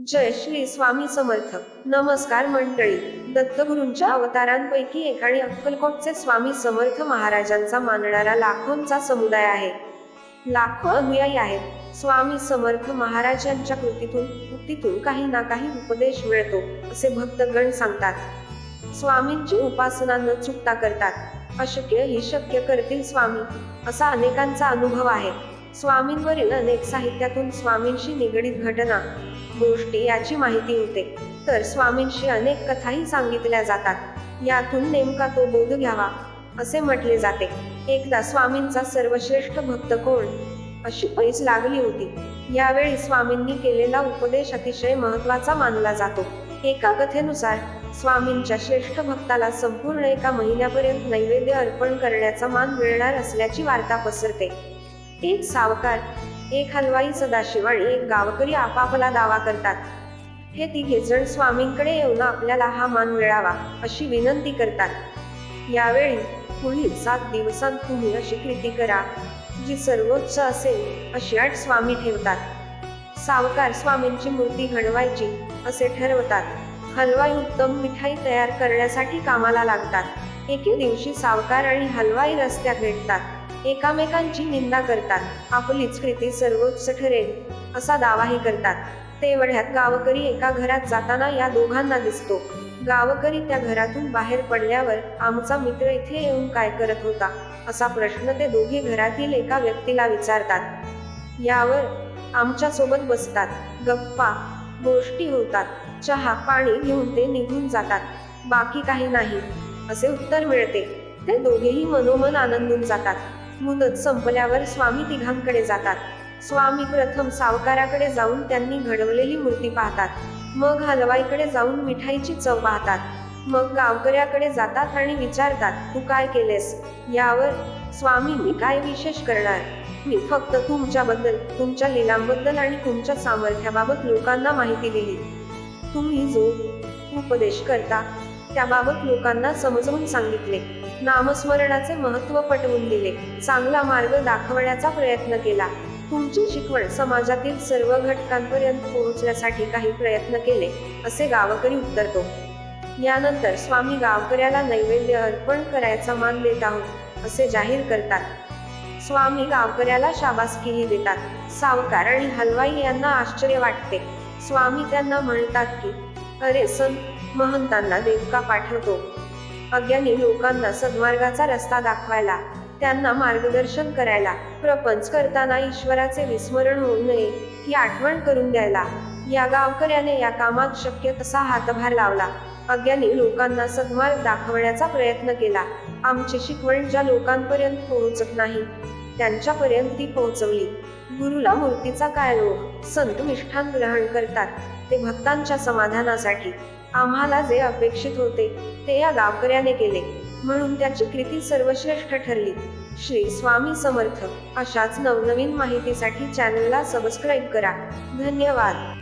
जय श्री स्वामी समर्थ. नमस्कार मंडळी. दत्तगुरूंच्या अवतारांपैकी एक आणि अक्कलकोटचे स्वामी समर्थ महाराजांचा मानणारा लाखोंचा समुदाय आहे. लाखो अनुयायी आहेत. स्वामी समर्थ महाराजांच्या कृतीतून उक्तीतून काही ना काही उपदेश मिळतो असे भक्तगण सांगतात. स्वामींची उपासना न चुकता करतात. अशक्य ही शक्य करतील स्वामी असा अनेकांचा अनुभव आहे. स्वामींवरील अनेक साहित्यातून स्वामींशी निगडीत घटना गोष्टी याची माहिती होते. तर स्वामींशी अनेक कथाही सांगितल्या जातात. यातून नेमका तो बोध घ्यावा असे म्हटले जाते. एकदा स्वामींचा सर्वश्रेष्ठ भक्त कोण? अशी पैस लागली होती. यावेळी स्वामींनी केलेला उपदेश अतिशय महत्त्वाचा मानला जातो. एका कथेनुसार स्वामींच्या श्रेष्ठ भक्ताला संपूर्ण एका महिन्यापर्यंत नैवेद्य अर्पण करण्याचा मान मिळणार असल्याची वार्ता पसरते. एक सावकार एक हलवाई सदाशिव आणि एक गावकरी आपापला दावा करतात. हे तिघे जण स्वामींकडे येऊन आपल्याला हा मान मिळावा अशी विनंती करतात. यावेळी पुढील सात दिवसांत तुम्ही अशी कृती करा जी सर्वोच्च असेल अशी अट स्वामी ठेवतात. सावकार स्वामींची मूर्ती घडवायची असे ठरवतात. हलवाई उत्तम मिठाई तयार करण्यासाठी कामाला लागतात. एके दिवशी सावकार आणि हलवाई रस्त्यात भेटतात. एकामेकांची निंदा करतात. आपलीच कृती सर्वोच्च ठरेल असा दावाही करतात. तेवढ्यात गावकरी एका घरात जाताना या दोघांना दिसतो. गावकरी त्या घरातून बाहेर पडल्यावर आमचा मित्र इथे येऊन काय करत होता? असा प्रश्न ते दोघे घरातील एका व्यक्तीला विचारतात. यावर आमच्यासोबत बसतात गप्पा गोष्टी होतात चहा पाणी घेऊन ते निघून जातात. बाकी काही नाही असे उत्तर मिळते. ते दोघेही मनोमन आनंदून जातात. मुदत संपल्यावर स्वामी तिघांकडे जातात. स्वामी प्रथम सावकाराकडे जाऊन त्यांनी घडवलेली मूर्ती पाहतात. मग हलवाईकडे जाऊन मिठाईची चव पाहतात. मग गावकऱ्याकडे जातात आणि विचारतात तू काय केलेस? यावर स्वामी मी काय विशेष करणार? मी फक्त तुमच्याबद्दल तुमच्या लिलांबद्दल आणि तुमच्या सामर्थ्याबाबत लोकांना माहिती दिली. तुम्ही जो उपदेश करता त्याबाबत लोकांना समजवून सांगितले. नामस्मरणाचे महत्त्व पटवून दिले. चांगला मार्ग दाखवण्याचा प्रयत्न केला. तुमची शिकवण समाजातील सर्व घटकांपर्यंत पोहोचण्यासाठी काही प्रयत्न केले असे गावकरी उत्तरतो. यानंतर स्वामी गावकऱ्याला नैवेद्य अर्पण करायचा मान देत आहोत असे जाहीर करतात. स्वामी गावकऱ्याला शाबासकीही देतात. सावकार आणि हलवाई यांना आश्चर्य वाटते. स्वामी त्यांना म्हणतात की अरे सन महंतांना देवका पाठवतो. अज्ञानी लोकांना सद्मार्गाचा रस्ता दाखवायला त्यांना मार्गदर्शन करायला प्रपंच करताना ईश्वराचे विस्मरण होऊ नये ही आठवण करून द्यायला. या गावकऱ्याने या कामात शक्य तसा हातभार लावला. अज्ञानी लोकांना सद्मार्ग दाखवण्याचा प्रयत्न केला. आमची शिकवण ज्या लोकांपर्यंत पोहोचत नाही त्यांच्यापर्यंत ती पोहोचवली. गुरुला मूर्तीचा काय लोभ संत मिष्ठान ग्रहण करतात. ते भक्तांच्या समाधानासाठी आम्हाला जे अपेक्षित होते ते या गावकऱ्याने केले. म्हणून त्याची कृती सर्वश्रेष्ठ ठरली. श्री स्वामी समर्थ अशाच नवनवीन माहितीसाठी चॅनलला सबस्क्राईब करा. धन्यवाद.